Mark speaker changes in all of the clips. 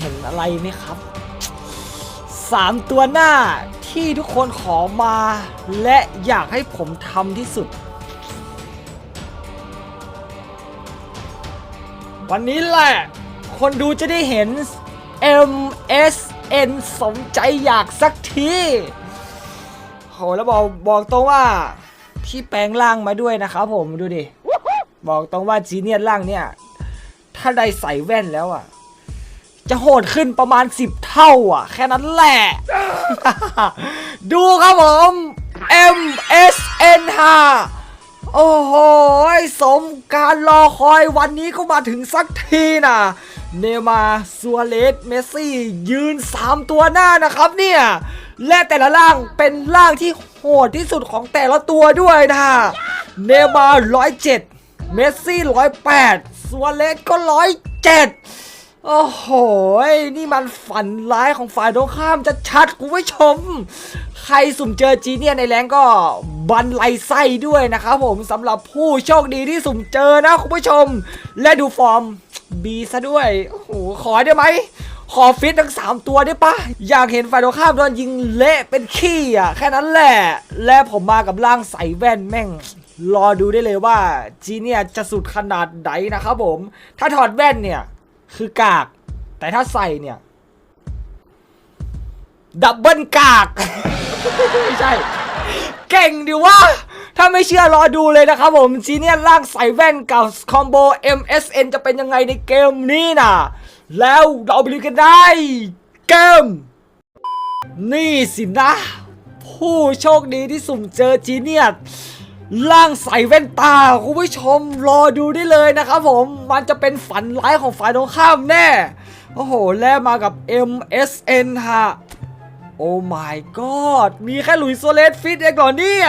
Speaker 1: เห็นอะไรไหมครับสามตัวหน้าที่ทุกคนขอมา และอยากให้ผมทำที่สุด วันนี้แหละ คนดูจะได้เห็น MSN สมใจอยากสักทีโหแล้วบอกบอกตรงว่าพี่แปลงร่างมาด้วยนะครับผมดูดิ บอกตรงว่าจีเนียนร่างเนี่ย ถ้าได้ใส่แว่นแล้วอะ จะโหดขึ้นประมาณ 10 เท่าอะ แค่นั้นแหละ ดูครับผม MSN 5 โอ้โห สมการรอคอยวันนี้ก็มาถึงสักทีนะเนมาซัวเรสเมสซี่ ยืน 3 ตัวหน้านะครับเนี่ย และแต่ละร่างเป็นร่างที่โหดที่สุดของแต่ละตัวด้วยนะเนมาร์107 เมสซี่ 108ซัวเรสก็ 107 โอ้โห นี่มันฝันร้ายของฝ่ายตรงข้ามจะชัดคุณผู้ชม ใครสุ่มเจอจีเนียในแรงก็บันไลไส้ด้วยนะครับผมสำหรับผู้โชคดีที่สุ่มเจอนะคุณผู้ชม และดูฟอร์มบีซะด้วย โอ้โห ขอได้ไหม ขอฟิตทั้ง 3 ตัวได้ปะอยากเห็นฝ่ายตรงข้ามโดนยิงเละเป็นขี้อะ แค่นั้นแหละ และผมมากับร่างใสแว่นแม่งรอดูได้เลยว่าจีเนียจะสุดขนาดไหนนะครับผม ถ้าถอดแว่นเนี่ย คือกาก แต่ถ้าใส่เนี่ย ดับเบิลกาก ไม่ใช่ เก่งดิวะถ้าไม่เชื่อรอดูเลยนะครับผมจีเนียร่างใส่แว่นกับคอมโบ MSN จะเป็นยังไงในเกมนี้นะแล้วเราไปดูกันได้ เกม นี่สินะ ผู้โชคดีที่สุ่มเจอจีเนียส ร่างใส่แว่นตาคุณผู้ชมรอดูได้เลยนะครับผมมันจะเป็นฝันร้ายของฝ่ายตรงข้ามแน่ โอ้โห และมากับ MSN ฮะ โอ้ my god มีแค่หลุยโซเลสฟิตเองหรอเนี่ย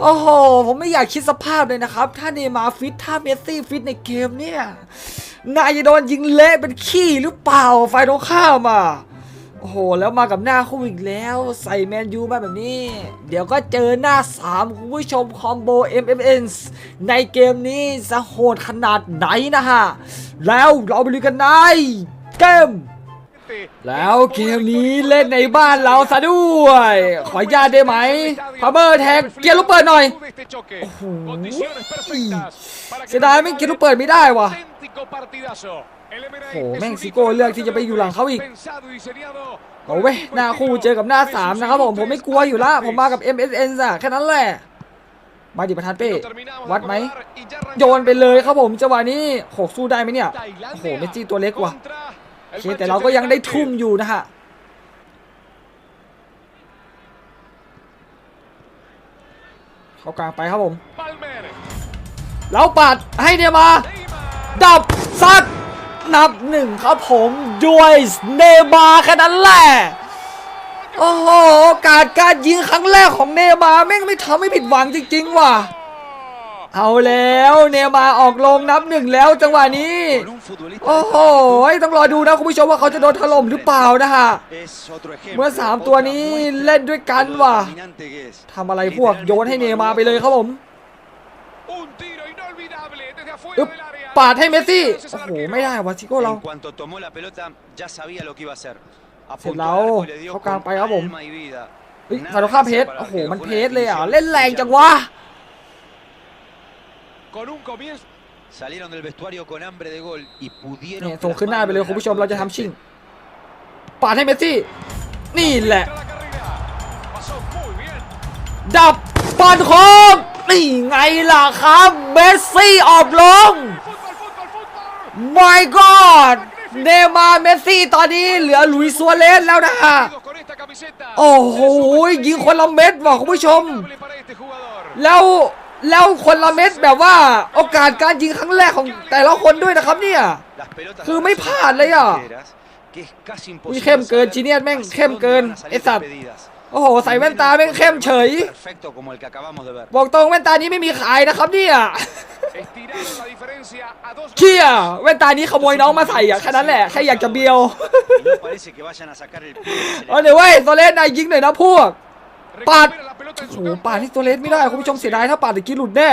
Speaker 1: โอ้โห ผมไม่อยากคิดสภาพเลยนะครับ ถ้าเนย์มาฟิต ถ้าเมสซี่ฟิตในเกมเนี่ย นายจะโดนยิงเละเป็นขี้หรือเปล่า ไฟตรงข้ามอะ โอ้โห แล้วมากับหน้าคู่อีกแล้ว ใส่แมนยูมาแบบนี้ เดี๋ยวก็เจอหน้า 3 คุณผู้ชมคอมโบ MMN ในเกมนี้จะโหดขนาดไหนนะฮะ แล้วเราไปดูกันในเกม แล้วเกมนี้เล่นในบ้านเราซะด้วย ขออนุญาตได้ไหมพาเบอร์แท็กเกียร์ลูกเปิดหน่อย โอ้โหเสียดายไม่เกียร์ลูกเปิดไม่ได้วะ โอ้โหแม่งซิโก้เลือกที่จะไปอยู่หลังเขาอีกเอาเว้ยหน้าคู่เจอกับหน้า3นะครับผมผมไม่กลัวอยู่ละผมมากับ MSN อะแค่นั้นแหละมาดิประธานเป้วัดไหมโยนไปเลยครับผมจังหวะนี้โหสู้ได้ไหมเนี่ยโอ้โหเมสซี่ตัวเล็กว่ะโอเคแต่เราก็ยังได้ทุ่มอยู่นะฮะเข้ากลางไปครับผม แล้วปัดให้เนียมา ดับซัด นับหนึ่งครับผมด้วยเนย์มาร์แค่นั้นแหละโอ้โหโอกาสการยิงครั้งแรกของเนย์มาร์แม่งไม่ทำให้ผิดหวังจริงๆว่ะเอาแล้วเนย์มาร์ออกลงนับหนึ่งแล้วจังหวะนี้ โอ้โหต้องรอดูนะคุณผู้ชมว่าเขาจะโดนถล่มหรือเปล่านะฮะเมื่อสามตัวนี้เล่นด้วยกันว่ะทำอะไรพวกโยนให้เนย์มาร์ไปเลยครับผมอึ๊บ ปาดให้เมสซี่ โอ้โห ไม่ได้วะชิโก้เรา
Speaker 2: En cuanto tomó la pelota, ya sabía lo que iba a hacer.
Speaker 1: เสร็จ
Speaker 2: Apuntó
Speaker 1: แล้ว
Speaker 2: al arco y le dio
Speaker 1: เข้ากลาง
Speaker 2: con
Speaker 1: ไปครับผม
Speaker 2: alma y vida.
Speaker 1: เฮ้ย
Speaker 2: Nada
Speaker 1: ฝ่ายตรงข้ามเพชร
Speaker 2: separable,
Speaker 1: โอ้โห มัน
Speaker 2: fue
Speaker 1: เพ
Speaker 2: una
Speaker 1: ชรเลยอะ
Speaker 2: definición
Speaker 1: เล่นแรงจังวะ
Speaker 2: Salieron del vestuario con hambre de gol y pudieron
Speaker 1: เนี่ยส่งขึ้นหน้าไปเลยคุณผู้ชมเราจะทำชิงปาดให้เมสซี่ นี่แหละ ดับปอนโคงนี่ไงล่ะครับ เมสซี่ออกลง my god เนย์มาร์เมสซี่ตอนนี้เหลือหลุยส์ซัวเรสแล้วนะฮะโอ้โหยิงคนละเม็ดว่ะคุณผู้ชม แล้วแล้วคนละเม็ดแบบว่าโอกาสการยิงครั้งแรกของแต่ละคนด้วยนะครับเนี่ย
Speaker 2: Las pelotas
Speaker 1: คือไม่พลาดเลยอะ
Speaker 2: que es casi
Speaker 1: อุ้ย
Speaker 2: imposible
Speaker 1: เข้มเกิน
Speaker 2: saber
Speaker 1: จีเนียสแม่ง
Speaker 2: hacia
Speaker 1: เข้ม
Speaker 2: dónde
Speaker 1: เกิน
Speaker 2: van a salir
Speaker 1: ไอสัตว์
Speaker 2: despedidas.
Speaker 1: โอ้โหใส่แว่นตาแม่งเข้มเฉย
Speaker 2: Perfecto como el que acabamos de ver.
Speaker 1: บอกตรงแว่นตานี้ไม่มีขายนะครับเนี่ยเชี่ยแว่นตานี้ขโมยน้องมาใส่อะแค่นั้นแหละแค่อยากจะเบียว
Speaker 2: Y no parece que vayan a sacar el pie del
Speaker 1: เอาเดี๋ยวเว้ยโซเลสนายยิงหน่อยนะพวกปาดโอ้โหปาดที่โซเลสไม่ได้คุณผู้ชมเสียดายถ้าปาดตะกี้หลุดแน่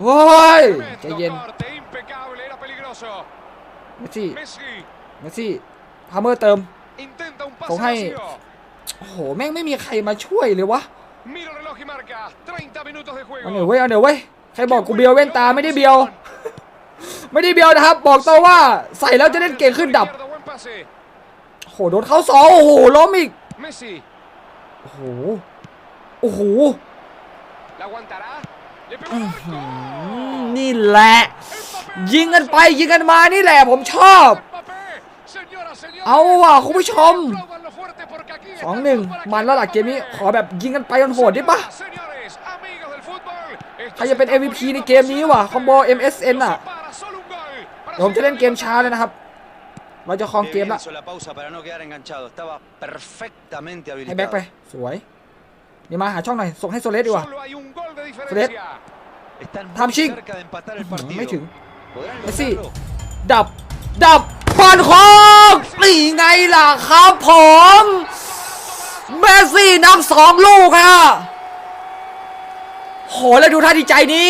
Speaker 1: โอ้ยใจเย็นเมสซี่
Speaker 3: Messi
Speaker 1: เมสซี่พาเมอร์เติม
Speaker 3: intenta un
Speaker 1: Con
Speaker 3: pase
Speaker 1: hai-
Speaker 3: vacío.
Speaker 1: โอ้โห แม่งไม่มีใครมาช่วยเลยวะ
Speaker 3: Miro el reloj y marca 30 minutos de
Speaker 1: เอาเดี๋ยว
Speaker 3: juego.
Speaker 1: เว้ย เอาเดี๋ยวเว้ย ใครบอกกูเบียวเว้นตาไม่ได้เบียว ไม่ได้เบียวนะครับ บอกตัวว่าใส่แล้วจะเล่นเก่งขึ้นดับ
Speaker 3: Izquierdo, buen pase.
Speaker 1: โอ้โห โดนเข้าสองโอ้โห ล้มอีก
Speaker 3: Messi
Speaker 1: โอ้โห โอ้โห
Speaker 3: la aguantará. Le pegó
Speaker 1: อื
Speaker 3: al
Speaker 1: ม
Speaker 3: arco.
Speaker 1: นี่แหละ ยิงกันไปยิงกันมานี่แหละผมชอบ
Speaker 3: Mbappé. Señoras, señores.
Speaker 1: เอาว่ะคุณผู้ชม
Speaker 3: Apláudanlo fuerte porque aquí
Speaker 1: สอง
Speaker 3: está
Speaker 1: หนึ่ง
Speaker 3: todo para
Speaker 1: มันแล้วล่ะเกมนี้ขอแบบยิงกันไปโหดๆได้ปะ
Speaker 3: Señores, amigos del fútbol.
Speaker 1: ใครจะเป็น MVP ในเกมนี้วะคอมโบ MSN อะ
Speaker 3: Para solo un gol. Para
Speaker 1: เดี๋ยวผมจะเล่นเกมช้าเลยนะครับ เราจะครองเกม
Speaker 2: Bien
Speaker 1: ละ
Speaker 2: hizo la pausa para no quedar enganchado. Estaba perfectamente
Speaker 1: ให้แบ็ค
Speaker 2: habilitado.
Speaker 1: ไป สวย นี่มาหาช่องหน่อย ส่งให้โซเลสดีกว่า
Speaker 3: Solo hay un gol de
Speaker 1: Fred.
Speaker 3: diferencia.
Speaker 2: Están muy
Speaker 1: Hamsik.
Speaker 2: cerca de empatar el
Speaker 1: ไม่
Speaker 2: partido.
Speaker 1: ถึง
Speaker 2: ¿Podrán
Speaker 1: Messi.
Speaker 2: lograrlo?
Speaker 1: ดับ ดับปันโค้ง นี่ไงล่ะครับผมเมสซี่นับสองลูกฮะโหแล้วดูท่าดีใจนี้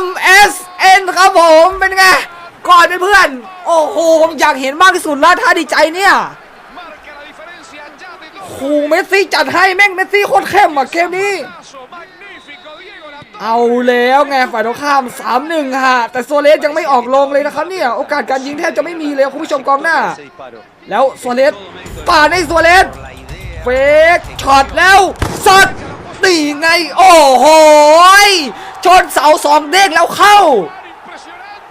Speaker 1: MSN ครับผมเป็นไงก่อนเป็นเพื่อน โอ้โหผมอยากเห็นมากที่สุดแล้วท่าดีใจเนี่ย
Speaker 3: Marca la diferencia ya de dos
Speaker 1: โอ้โหเมสซี่จัดให้แม่งเมสซี่โคตรเข้มอะเกมนี้ เอาแล้วไงฝ่ายตรงข้าม 3-1 ฮะ แต่โซเลสยังไม่ออกลงเลยนะครับเนี่ย โอกาสการยิงแทบจะไม่มีเลยคุณผู้ชมกองหน้า แล้วโซเลสป่าให้โซเลสเฟกช็อตแล้วสัดตีไง โอ้โหชนเสาสองเด้งแล้วเข้า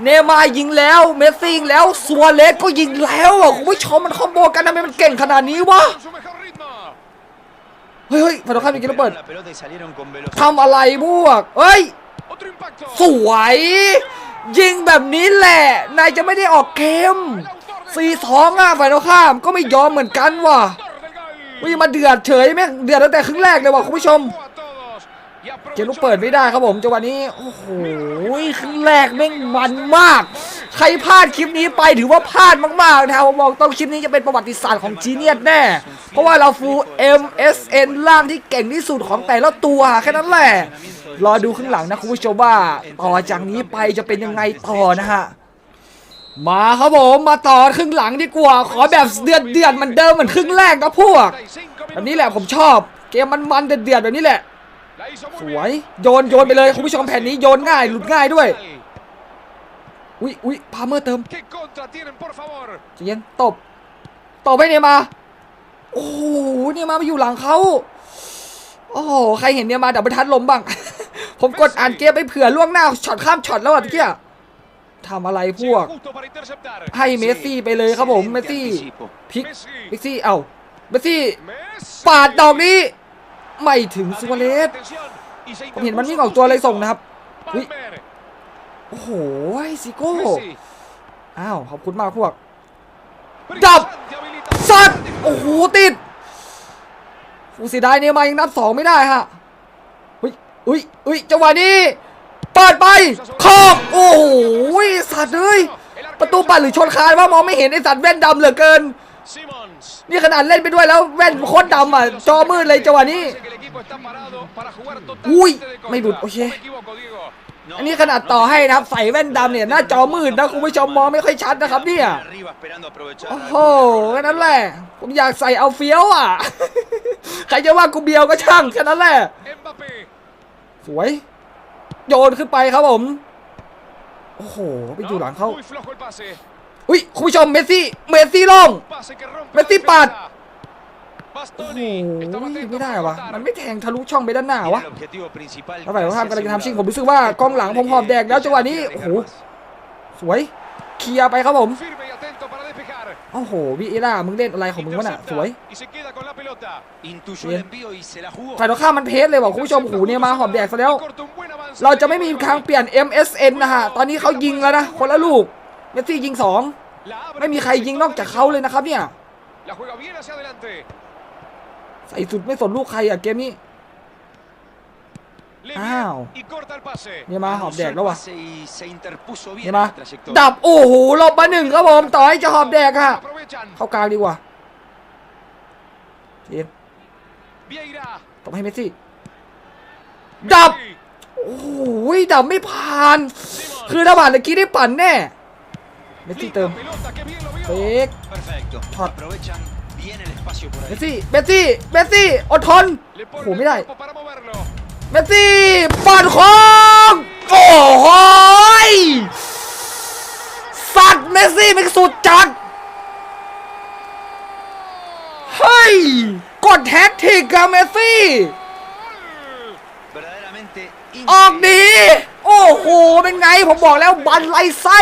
Speaker 1: เนมายิงแล้ว เมสซิงแล้วซัวเลสก็ยิงแล้วอะคุณผู้ชมมันคอมโบกันทำไมมันเก่งขนาดนี้วะ เฮ้ยเฮ้ยฝ่ายตรงข้ามยิงระเบิด
Speaker 2: Recuperaron la pelota y salieron con velocidad.
Speaker 1: ทำอะไรพวกเฮ้ย
Speaker 3: Otro impacto.
Speaker 1: สวย ยิงแบบนี้แหละ นายจะไม่ได้ออกเกมสี่สองอะฝ่ายตรงข้ามก็ไม่ยอมเหมือนกันว่ะ
Speaker 3: Autor del gol.
Speaker 1: วิ่งมาเดือดเฉยแม่งเดือดตั้งแต่ครึ่งแรกเลยว่ะคุณผู้ชม เกมลูกเปิดไม่ได้ครับผมจังหวะนี้โอ้โหครึ่งแรกแม่งมันมาก ใครพลาดคลิปนี้ไปถือว่าพลาดมากๆนะครับผมบอกต้องคลิปนี้จะเป็นประวัติศาสตร์ของจีเนียสแน่ เพราะว่าเราฟู MSN ล่างที่เก่งที่สุดของแต่ละตัวแค่นั้นแหละ รอดูข้างหลังนะคุณผู้ชมว่าต่อจากนี้ไปจะเป็นยังไงต่อนะฮะมาครับผมมาต่อครึ่งหลังดีกว่า ขอแบบเดือดเดือดเหมือนเดิมเหมือนครึ่งแรกนะพวกแบบนี้แหละผมชอบ เกมมันมันเดือดเดือดแบบนี้แหละ ส
Speaker 3: bien.
Speaker 1: วยโยนโยนไปเลยคุณผู้ชมแผ่นนี้โยนง่ายหลุดง่ายด้วยอุ้ยอุ้ยพาเมอร์เติม
Speaker 3: ¿Qué contra tienen, por favor?
Speaker 1: ใจเย็นตบตบไปเนี่ยมาโอ้โหเนี่ยมามาอยู่หลังเขาโอ้โหใครเห็นเนี่ยมาดับเบิลทัดลมบ้าง ผมกดอ่านเกมไปเผื่อล่วงหน้าช็อตข้ามช็อตแล้วอะตะเกียทำอะไรพว
Speaker 3: Llega
Speaker 1: ก
Speaker 3: justo para interceptar.
Speaker 1: ให้เมสซี่ไปเลยครับผมเมส
Speaker 2: Excelente
Speaker 1: ซี่
Speaker 2: anticipo.
Speaker 1: พลิก
Speaker 3: Messi.
Speaker 1: เมสซี่เอ้าเมสซี่
Speaker 3: Messi.
Speaker 1: ปาดดอกนี้ ไม่ถึงซูเปอร์เลส
Speaker 3: Atención. Y se
Speaker 1: ผมเห็นมัน
Speaker 3: interpuso
Speaker 1: วิ่งออกตัวเลยส่งนะครับอุ๊ย
Speaker 3: Palmer.
Speaker 1: โอ้โหซิโก้
Speaker 3: Messi.
Speaker 1: อ้าวขอบคุณมากพวก Đập.
Speaker 3: Brillante habilitación.
Speaker 1: สัตว์โอ้โหติดฟูเสียดายเนี่ยมายังนับสองไม่ได้ฮะอุ้ยอุ้ยอุ้ยจังหวะนี้เปิดไปคอกโอ้โหสัตว์เอ้ยประตูปัดหรือชนคานว่ามองไม่เห็นไอสัตว์แว่นดำเหลือเกิน
Speaker 3: Simons.
Speaker 1: นี่ขนาดเล่นไปด้วยแล้วแว่นโคตรดำอะจอมืดเลยจังหวะนี้
Speaker 3: Parece que el equipo está parado para jugar
Speaker 1: Uy,
Speaker 3: totalmente de contra.
Speaker 1: me dud- oye.
Speaker 3: No me equivoco, Diego.
Speaker 2: No,
Speaker 1: อันนี้ขนาดต่อให้นะครับใส่แว่นดำเนี่ยหน้าจอมืดนะคุณผู้ชมมองไม่ค่อยชัดนะครับเนี่ย
Speaker 2: Arriba esperando aprovechar
Speaker 1: โอ้โห
Speaker 2: alguna
Speaker 1: แค่นั้นแหละผมอยากใส่เอาเฟี้ยวอะใครจะว่ากูเบียวก็ช่างแค่นั้นแหละ
Speaker 3: Mbappé.
Speaker 1: สวย โยนขึ้นไปครับผมโอ้โหไปอยู่หลังเขา
Speaker 3: Muy flojo el pase.
Speaker 1: อุ้ยคุณผู้ชมเมสซี่เมสซี่ลง
Speaker 3: Pase que rompe
Speaker 1: Messi
Speaker 3: la
Speaker 1: Pat.
Speaker 3: defensa.
Speaker 1: โอ้โห
Speaker 3: Bastoni. Estaba atento
Speaker 1: ไม่ได้
Speaker 3: para
Speaker 1: วะ
Speaker 3: rematar.
Speaker 1: มันไม่แทงทะลุช่องไปด้านหน้า
Speaker 2: Era
Speaker 1: วะ
Speaker 2: el objetivo principal
Speaker 1: แล้วฝ่ายตรงข้าม
Speaker 2: casi
Speaker 1: กำลังจะทำชิง
Speaker 2: asegurado.
Speaker 1: ผมรู้สึกว่ากองหลังผมหอบแดกแล้วจังหวะนี้โอ้โหสวยเคลียร์ไปครับผม
Speaker 3: Firme y atento para despejar.
Speaker 1: โอ้โหวิเอล่ามึงเล่นอะไรของมึงวะน่ะสวย
Speaker 3: Y se queda con la pelota.
Speaker 2: Intuyó
Speaker 1: Bien.
Speaker 2: el envío y se la jugó.
Speaker 1: ฝ่ายตรงข้ามมันเพสเลยว่ะคุณผู้ชมโอ้โหเนี่ยมาหอบแดกซะแล้ว
Speaker 3: Y corta un buen avance
Speaker 1: เราจะไม่มีทางเปลี่ยน MSN นะฮะตอนนี้เขายิงแล้วนะคนละลูก เมสซี่ยิงสอง
Speaker 3: La abre
Speaker 1: ไม่มีใครยิงนอกจากเขาเลยนะครับเนี่ย
Speaker 3: La juega bien hacia adelante.
Speaker 1: ใส่สุดไม่สนลูกใครอะเกมนี้
Speaker 3: Le
Speaker 1: Au.
Speaker 3: bien y corta el pase.
Speaker 1: เนี่ยมาหอบ
Speaker 2: Anunció
Speaker 1: แดก
Speaker 2: el
Speaker 1: แล้ววะ
Speaker 2: pase y se interpuso bien
Speaker 1: เนี่ย
Speaker 2: en
Speaker 1: มา
Speaker 2: la trayectoria.
Speaker 1: ดับโอ้โหหลบมาหนึ่งครับผมต่อให้จะหอบแดกอะ
Speaker 3: Aprovechan.
Speaker 1: เข้ากลางดีกว่าเจม
Speaker 3: Vieira.
Speaker 1: ตบให้เมสซี่ดับ
Speaker 3: Messi.
Speaker 1: โอ้โหดับไม่ผ่าน
Speaker 3: Simon.
Speaker 1: คือถ้าผ่านตะกี้ได้ปั่นแน่ เมสซี่
Speaker 3: Linda
Speaker 1: เติม
Speaker 3: pelota, qué bien lo
Speaker 1: เฟ
Speaker 3: vio.
Speaker 1: ก
Speaker 2: Perfecto.
Speaker 1: Hot.
Speaker 2: Aprovechan bien el espacio por
Speaker 1: เม
Speaker 2: ahí.
Speaker 1: สซี่เมสซี่เมสซี่อดทน
Speaker 3: Le
Speaker 1: โอ้โห
Speaker 3: pone
Speaker 1: ไม่
Speaker 3: el
Speaker 1: ได้
Speaker 3: cuerpo para moverlo.
Speaker 1: เมสซี่ปอดคองโอ้โหยสัตว์เมสซี่มันสุดจัดเฮ้ยกดแฮตทริกอะเมสซี่
Speaker 2: Verdaderamente
Speaker 1: ออก
Speaker 2: increíble.
Speaker 1: ดี โอ้โห เป็นไง ผมบอกแล้วบันไลไส้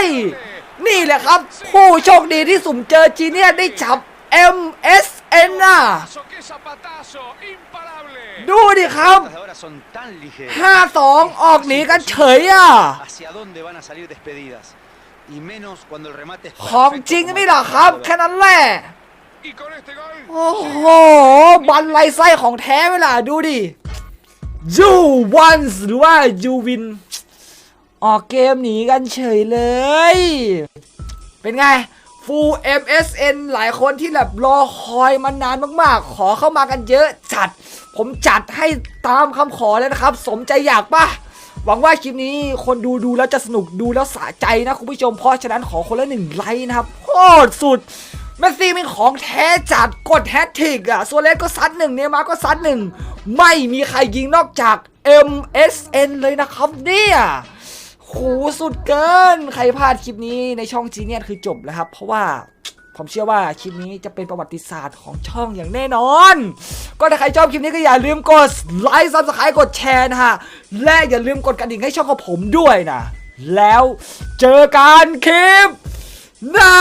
Speaker 1: นี่แหละครับ ผู้โชคดีที่สุ่มเจอจีเนียได้จับ MSN น่ะ
Speaker 3: Paso, qué zapatazo, imparable.
Speaker 1: ดูดิครับ
Speaker 2: Las de ahora son tan ligeras.
Speaker 1: 5-2ออกหนีกันเฉยอะ
Speaker 2: ¿Hacia dónde van a salir despedidas? Y menos cuando el remate es
Speaker 1: ของ
Speaker 2: perfecto
Speaker 1: จริง
Speaker 2: como
Speaker 1: นี่
Speaker 2: el
Speaker 1: แหละครับ
Speaker 2: de
Speaker 1: แค่นั้นแหละ
Speaker 3: Y con este gol,
Speaker 1: โอ้โห บันไลไส้ของแท้เวลาดูดิยูวันหรือว่ายูวิน ออกเกมหนีกันเฉยเลย เป็นไง Full MSN หลายคนที่แบบรอคอยมานานมากๆ ขอเข้ามากันเยอะจัด ผมจัดให้ตามคำขอเลยนะครับ สมใจอยากปะหวังว่าคลิปนี้คนดูดูแล้วจะสนุกดูแล้วสะใจนะคุณผู้ชม เพราะฉะนั้นขอคนละหนึ่งไลค์นะครับโคตรสุดเมสซี่เป็นของแท้จัดกดแฮตทิกอะส่วนเลสก็ซัดหนึ่งเนย์มาก็ซัดหนึ่งไม่มีใครยิงนอกจาก MSN เลยนะครับเนี่ย โหสุดเกิน ใครพลาดคลิปนี้ในช่องจีเนียคือจบแล้วครับ เพราะว่าผมเชื่อว่าคลิปนี้จะเป็นประวัติศาสตร์ของช่องอย่างแน่นอน ก็ถ้าใครชอบคลิปนี้ก็อย่าลืมกดไลค์ซับสไครต์กดแชร์นะฮะ และอย่าลืมกดกระดิ่งให้ช่องของผมด้วยนะ แล้วเจอกันคลิปหน้า